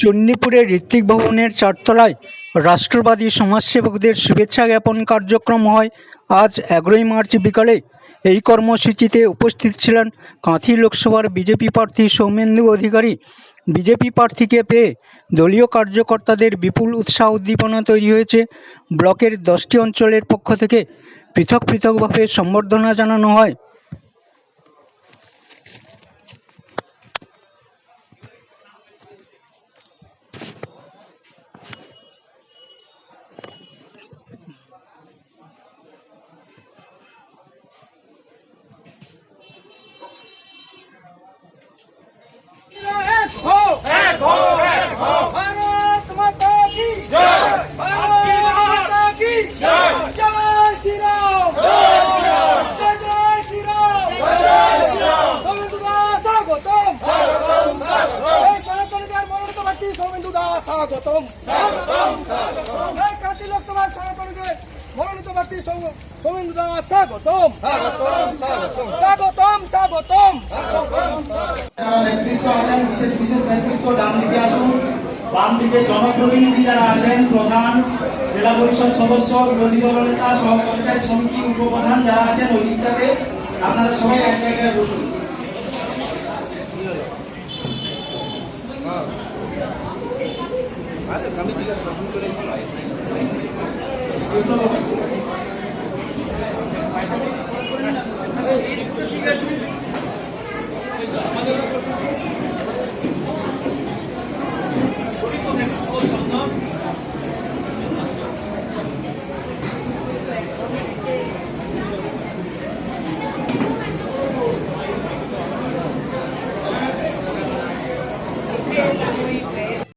চণ্ডীপুরের ঋত্বিক ভবনের চারতলায় রাষ্ট্রবাদী সমাজসেবকদের শুভেচ্ছা জ্ঞাপন কার্যক্রম হয়। আজ এগারোই মার্চ বিকালে এই কর্মসূচিতে উপস্থিত ছিলেন কাঁথি লোকসভার বিজেপি প্রার্থী সৌমেন্দু অধিকারী। বিজেপি প্রার্থীকে পেয়ে দলীয় কার্যকর্তাদের বিপুল উৎসাহ উদ্দীপনা তৈরি হয়েছে। ব্লকের দশটি অঞ্চলের পক্ষ থেকে পৃথক পৃথকভাবে সম্বর্ধনা জানানো হয়। সৌমেন্দু দাস স্বাগতম কান্তি লোকসভার সনাতনীদের মনোনীত প্রার্থী সৌমেন্দু দাস স্বাগতম। স্বাগতম স্বাগতম। স্বাগতম স্বাগতম। নেতৃত্ব আছেন বিশেষ বিশেষ নেতৃত্ব ডান দিকে আসুন। বাম দিকে জনপ্রতিনিধি যারা আছেন প্রধান জেলা পরিষদ সদস্য বিরোধী দলনেতা সহ পঞ্চায়েত সমিতি উপপ্রধান যারা আছেন ওই দিকটাতে আপনারা সবাই এক জায়গায় বসুন। দ্রুত